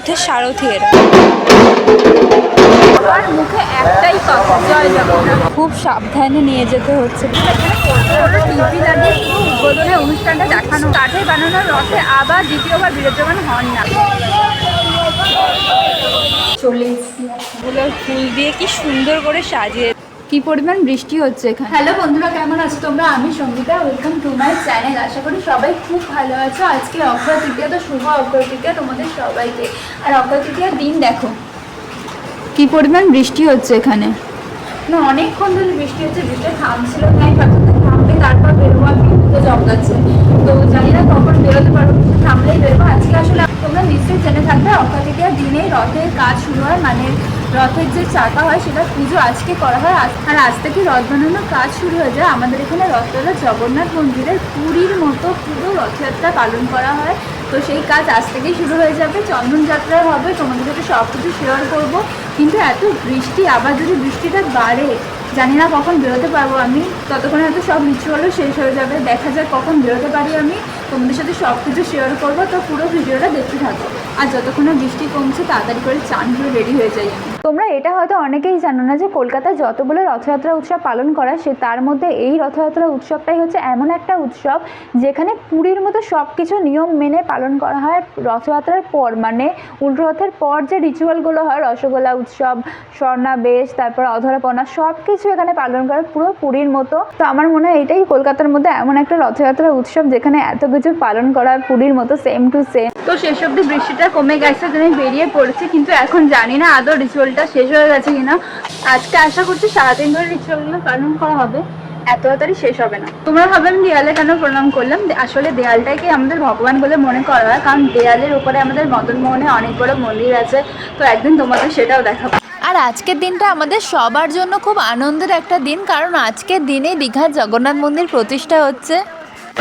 রথের সারথি এরা। মুখে একটাই কথা জয় খুব সাবধানে নিয়ে যেতে হচ্ছে। টিভি লাগিয়ে উদ্বোধনের অনুষ্ঠানটা দেখানো কাঠে বানানো রথে আবার দ্বিতীয়বার বিরাজমান হন না। চলে এসেছি। ফুল দিয়ে কি সুন্দর করে সাজিয়ে কি পরিমাণ বৃষ্টি হচ্ছে এখানে? হ্যালো বন্ধুরা কেমন আছো তোমরা? আমি Sangeeta welcome to my channel আশা করি সবাই খুব ভালো আছো। আজকে অক্ষয় তৃতীয়া তো শুভ অক্ষয় তৃতীয়া তোমাদের সবাইকে। আর অক্ষয় তৃতীয়ার দিন দেখো। কি পরিমাণ বৃষ্টি হচ্ছে এখানে? না অনেকক্ষণ ধরে বৃষ্টি হচ্ছে বৃষ্টি থামছিল তাই আমি থামবে তারপর বেরোবো আর বিদ্যুৎ চমকাচ্ছে তো জানি না কখন বেরোতে পারব থামলেই বেরোবো। আজকে আসলে তোমরা নিশ্চয়ই জেনে থাকবে অক্ষয় তৃতীয়ার দিনে রথের কাজ শুরু হয়। মানে রথের যে চাকা হয় সেটা পুজো আজকে করা হয়। আর আজ থেকে রথ বানানোর কাজ শুরু হয়ে যায়। আমাদের এখানে রথতলা জগন্নাথ মন্দিরের পুরীর মতো পুরো রথযাত্রা পালন করা হয়। তো সেই কাজ আজ থেকেই শুরু হয়ে যাবে। চন্দন যাত্রা হবে, তোমাদের সাথে সব কিছু শেয়ার করব। কিন্তু এত বৃষ্টি, আবার যদি বৃষ্টিটা বাড়ে, জানি না কখন বেরোতে পারব আমি। ততক্ষণে হয়তো সব রিচুয়ালও শেষ হয়ে যাবে। দেখা যাক কখন বেরোতে পারি আমি। তোমাদের সাথে সব কিছু শেয়ার করব। তো পুরো ভিডিওটা দেখতে থাকো। আর যতক্ষণে বৃষ্টি কমছে, তাড়াতাড়ি করে চান করে রেডি হয়ে যাই তোমরা এটা হয়তো অনেকেই জানো না যে, কলকাতায় যতগুলো রথযাত্রা উৎসব পালন করা সে তার মধ্যে এই রথযাত্রা উৎসবটাই হচ্ছে এমন একটা উৎসব যেখানে পুরীর মতো সব কিছু নিয়ম মেনে পালন করা হয় রথযাত্রার পর মানে উল্টো রথের পর যে রিচুয়ালগুলো হয়, রসগোল্লা, উৎসব স্বর্ণাবেশ তারপর অধরাপনা সব কিছু এখানে পালন করে পুরো পুরীর মতো। তো আমার মনে হয় এটাই কলকাতার মধ্যে এমন একটা রথযাত্রা উৎসব যেখানে এত কিছু পালন করা হয় পুরীর মতো সেম টু সেম তো শেষ অব্দি বৃষ্টিটা কমে গেছে আমি বেরিয়ে পড়েছি, কিন্তু এখন জানি না আদৌ রিচুয়ালটা শেষ হয়ে গেছে কিনা। আজকে আশা করছি সারাদিন ধরে রিচুয়ালগুলো পালন করা হবে। এত তাড়াতাড়ি শেষ হবে না। তোমরা ভাবেন দেয়ালে কেন প্রণাম করলাম? আসলে দেয়ালটাকে আমাদের ভগবান বলে মনে করা হয়? কারণ দেয়ালের উপরে আমাদের মদন মোহনে অনেক বড় মন্দির আছে। তো একদিন তোমাদের সেটাও দেখাবো। আর আজকের দিনটা আমাদের সবার জন্য খুব আনন্দের একটা দিন, কারণ আজকের দিনে দীঘার জগন্নাথ মন্দির প্রতিষ্ঠা হচ্ছে।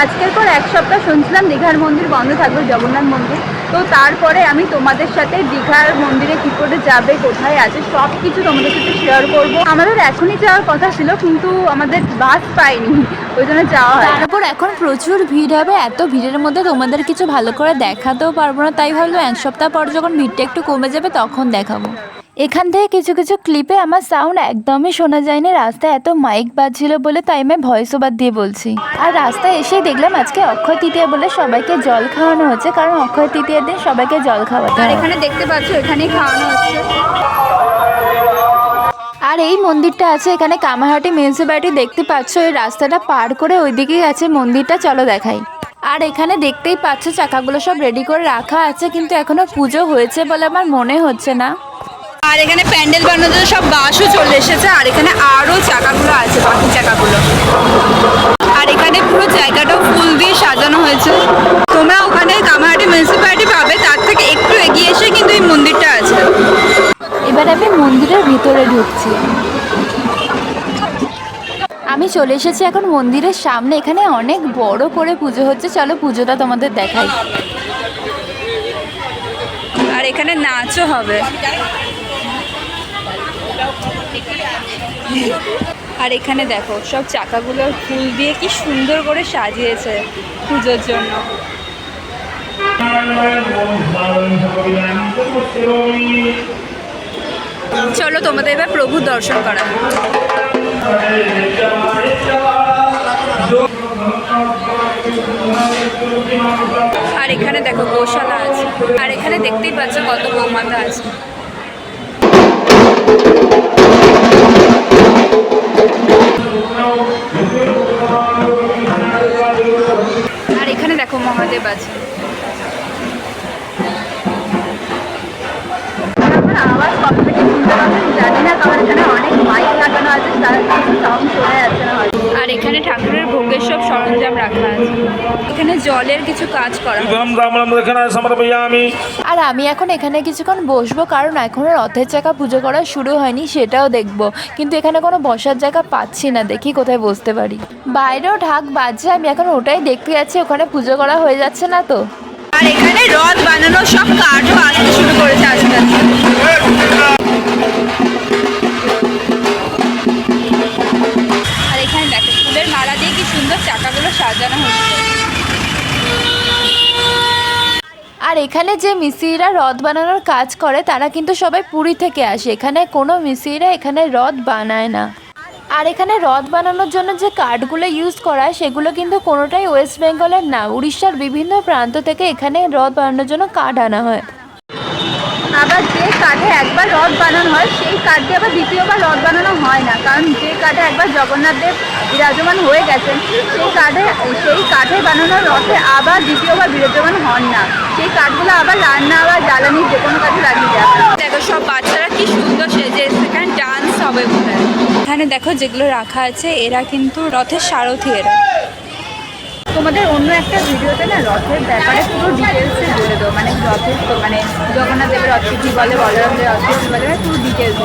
আজকের পর এক সপ্তাহ শুনছিলাম দীঘার মন্দির বন্ধ থাকবে, জগন্নাথ মন্দির। তো তারপরে আমি তোমাদের সাথে দীঘার মন্দিরে কী করে যাবে, কোথায় আছে সব কিছু তোমাদের সাথে শেয়ার করব। আমাদের এখনই যাওয়ার কথা ছিল, কিন্তু আমাদের বাস পাইনি, ওই জন্য যাওয়া তার উপর এখন প্রচুর ভিড় হবে, এত ভিড়ের মধ্যে তোমাদের কিছু ভালো করে দেখাতেও পারব না, তাই ভাবলাম এক সপ্তাহ পর যখন ভিড়টা একটু কমে যাবে, তখন দেখাবো। এখান থেকে কিছু কিছু ক্লিপে আমার সাউন্ড একদমই শোনা যায়নি। রাস্তায় এত মাইক বাজছিল বলে তাই আমি ভয়েস ওভার দিয়ে বলছি। আর রাস্তায় এসেই দেখলাম আজকে অক্ষয় তৃতীয়া বলে সবাইকে জল খাওয়ানো হচ্ছে কারণ অক্ষয় তৃতীয়ার দিন সবাইকে জল খাওয়াতে আর এখানে দেখতে পাচ্ছ এখানেই খাওয়ানো হচ্ছে। আর এই মন্দিরটা আছে এখানে কামারহাটি মিউনিসিপ্যালিটি দেখতে পাচ্ছ এই রাস্তাটা পার করে ওইদিকেই আছে মন্দিরটা চলো দেখাই। আর এখানে দেখতেই পাচ্ছ চাকাগুলো সব রেডি করে রাখা আছে কিন্তু এখনও পুজো হয়েছে বলে আমার মনে হচ্ছে না। আর এখানে প্যান্ডেল বানানোর জন্য সব বাসও চলে এসেছে আর এখানে আরও চাকাগুলো আছে বাকি চাকাগুলো। আর এখানে পুরো জায়গাটাও ফুল দিয়ে সাজানো হয়েছে। তোমরা ওখানে কামারহাটি মিউনিসিপ্যালিটি পাবে তার থেকে একটু এগিয়ে এসে কিন্তু এই মন্দিরটা আছে। এবার আমি মন্দিরের ভিতরে ঢুকছি। আমি চলে এসেছি এখন মন্দিরের সামনে এখানে অনেক বড় করে পুজো হচ্ছে। চলো পুজোটা তোমাদের দেখাই। আর এখানে নাচও হবে। আর এখানে দেখো, সব চাকাগুলো ফুল দিয়ে কি সুন্দর করে সাজিয়েছে পুজোর জন্য। চলো তোমাদের এবার প্রভু দর্শন করা আর এখানে দেখো, গোশালা আছে। আর এখানে দেখতেই পাচ্ছ কত গৌমাতা আছে। আর এখানে দেখো মহাদেব আছে। আওয়াজ কত থেকে শুনতে না, কারণ এখানে অনেক মাইক লাগানো আছে, তার সাউন্ড চলে যাচ্ছে না এখানে ঠাকুরের ভোগের সব সরঞ্জাম রাখা আছে। এখানে জলের কিছু কাজ করা আর আমি এখন এখানে কিছুক্ষণ বসবো কারণ এখন রথের চাকা পুজো করা শুরু হয়নি সেটাও দেখব। কিন্তু এখানে কোনো বসার জায়গা পাচ্ছি না দেখি কোথায় বসতে পারি। বাইরেও ঢাক বাজছে আমি এখন ওটাই দেখতে যাচ্ছি ওখানে পুজো করা হয়ে যাচ্ছে না তো। আর এখানে রথ বানানোর সব কাঠও আসতে শুরু করেছে আস্তে আস্তে চাকাগুলো সাজানো হচ্ছে। আর এখানে যে মিস্ত্রিরা রথ বানানোর কাজ করে তারা কিন্তু সবাই পুরী থেকে আসে। এখানে কোনো মিস্ত্রিরা এখানে রথ বানায় না। আর এখানে রথ বানানোর জন্য যে কাঠগুলো ইউজ করা হয় সেগুলো কিন্তু কোনোটাই ওয়েস্ট বেঙ্গলের না। উড়িষ্যার বিভিন্ন প্রান্ত থেকে এখানে রথ বানানোর জন্য কাঠ আনা হয়। আবার যে কাঠে একবার রথ বানানো হয় সেই কাঠ দিয়ে আবার দ্বিতীয়বার রথ বানানো হয় না। কারণ যে কাঠে একবার জগন্নাথ দেব বিরাজমান হয়ে গেছেন। সেই কাঠে সেই কাঠে বানানো রথে আবার দ্বিতীয়বার বিরাজমান হন না। সেই কাঠগুলো আবার রান্না বা জ্বালানি যে কোনো কাঠে লাগিয়ে হয়। দেখো সব বাচ্চারা কি সুন্দর সেজে এসেছে। এখানে ডান্স হবে বোধ এখানে দেখো যেগুলো রাখা আছে এরা কিন্তু রথের সারথি এরা। তোমাদের অন্য একটা ভিডিওতে না রথের ব্যাপারে পুরো ডিটেলসে বলে দেবো মানে রথের তো মানে জগন্নাথ দেবের রথ কী বলে বলরাম দেবের রথ কী বলে পুরো ডিটেলস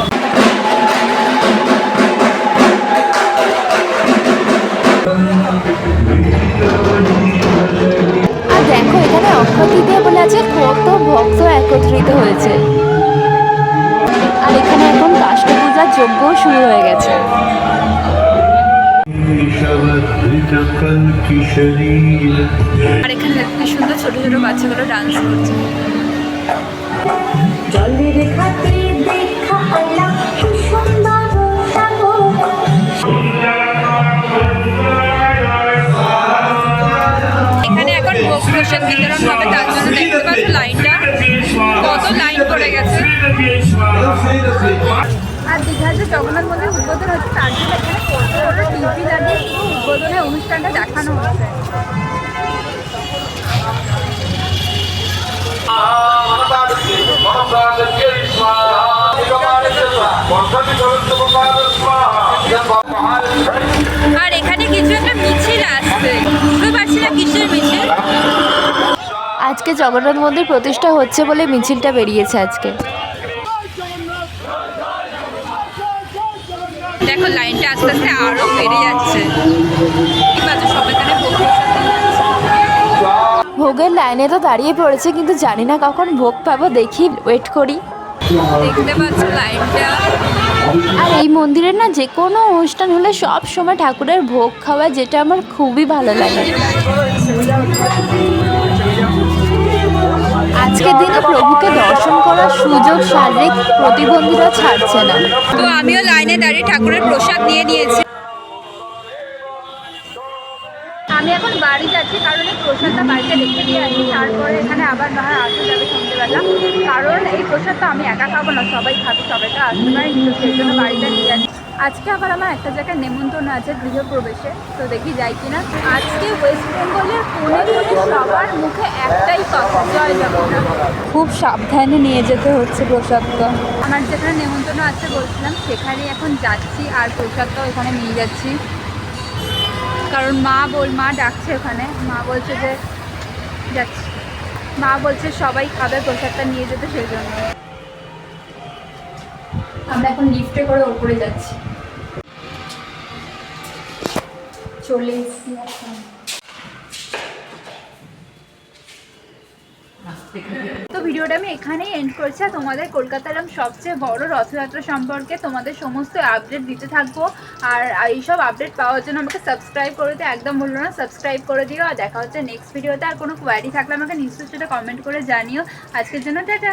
এখানে অক্ষয় তৃতীয়া বলে আছে কত ভক্ত একত্রিত হয়েছে। আর এখানে এখন কাষ্ট পূজার যজ্ঞও শুরু হয়ে গেছে। আর এখানে কি সুন্দর ছোট ছোট বাচ্চাগুলো ডান্স করছে। জলের খাতে আর দীঘার যে জগন্নাথ মন্দির উদ্বোধন হচ্ছে, তার জন্য এখানে টিভি লাগিয়ে উদ্বোধনের অনুষ্ঠানটা দেখানো হচ্ছে। আর এখানে কিছু একটা মিছিল আসছে। বুঝতে পারছি না কিসের মিছিল। আজকে জগন্নাথ মন্দির প্রতিষ্ঠা হচ্ছে বলে মিছিলটা বেরিয়েছে আজকে। দেখো লাইনটা আস্তে আস্তে আরও বেড়ে যাচ্ছে। ঠিক আছে সব এখানে। ভোগের লাইনে তো দাঁড়িয়ে পড়েছে কিন্তু জানি না কখন ভোগ পাবো দেখি ওয়েট করি। দেখতে পাচ্ছ লাইনটা? আর এই মন্দিরের না যে কোনো অনুষ্ঠান হলে সব সময় ঠাকুরের ভোগ খাওয়া যেটা আমার খুবই ভালো লাগে। আজকের দিনে প্রভুকে দর্শন করার সুযোগ শারীরিক প্রতিবন্ধীরা ছাড়ছে না। তো আমিও লাইনে দাঁড়িয়ে ঠাকুরের প্রসাদ নিয়ে নিয়েছি। আমি এখন বাড়ি যাচ্ছি কারণ এই প্রসাদটা বাড়িতে রেখে দিয়ে আসি। তারপরে এখানে আবার হয় আসতে যাবে সন্ধ্যেবেলা কারণ এই প্রসাদটা আমি একা খাব না সবাই খাবে সবাই তো আসতে পারে সেই জন্য বাড়িতে নিয়ে যাচ্ছি আজকে আবার আমার একটা জায়গায় নেমন্তন্ন আছে গৃহপ্রবেশে। তো দেখি যাই কিনা। আজকে ওয়েস্ট বেঙ্গলের কোণে কোণে সবার মুখে একটাই কথা জয় জগন্নাথ। খুব সাবধানে নিয়ে যেতে হচ্ছে প্রসাদটা আমার যেখানে নেমন্তন্ন আছে বলছিলাম সেখানে এখন যাচ্ছি আর প্রসাদটাও এখানে নিয়ে যাচ্ছি। কারণ মা বল মা ডাকছে ওখানে। মা বলছে যে যাচ্ছি। মা বলছে সবাই খাবে প্রসাদটা নিয়ে যেতে সেই জন্য। আমরা এখন লিফটে করে ওপরে যাচ্ছি। চলে এসেছি তো ভিডিওটা আমি এখানেই এন্ড করছি তোমাদের কলকাতার সবচেয়ে বড় রথযাত্রা সম্পর্কে তোমাদের সমস্ত আপডেট দিতে থাকব। আর এইসব আপডেট পাওয়ার জন্য আমাকে সাবস্ক্রাইব করে দিতে একদম বলল না সাবস্ক্রাইব করে দিও। আর দেখা হচ্ছে নেক্সট ভিডিওতে আর কোনো কোয়ারি থাকলে আমাকে নিশ্চয়ই সেটা কমেন্ট করে জানিও। আজকের জন্য টাটা।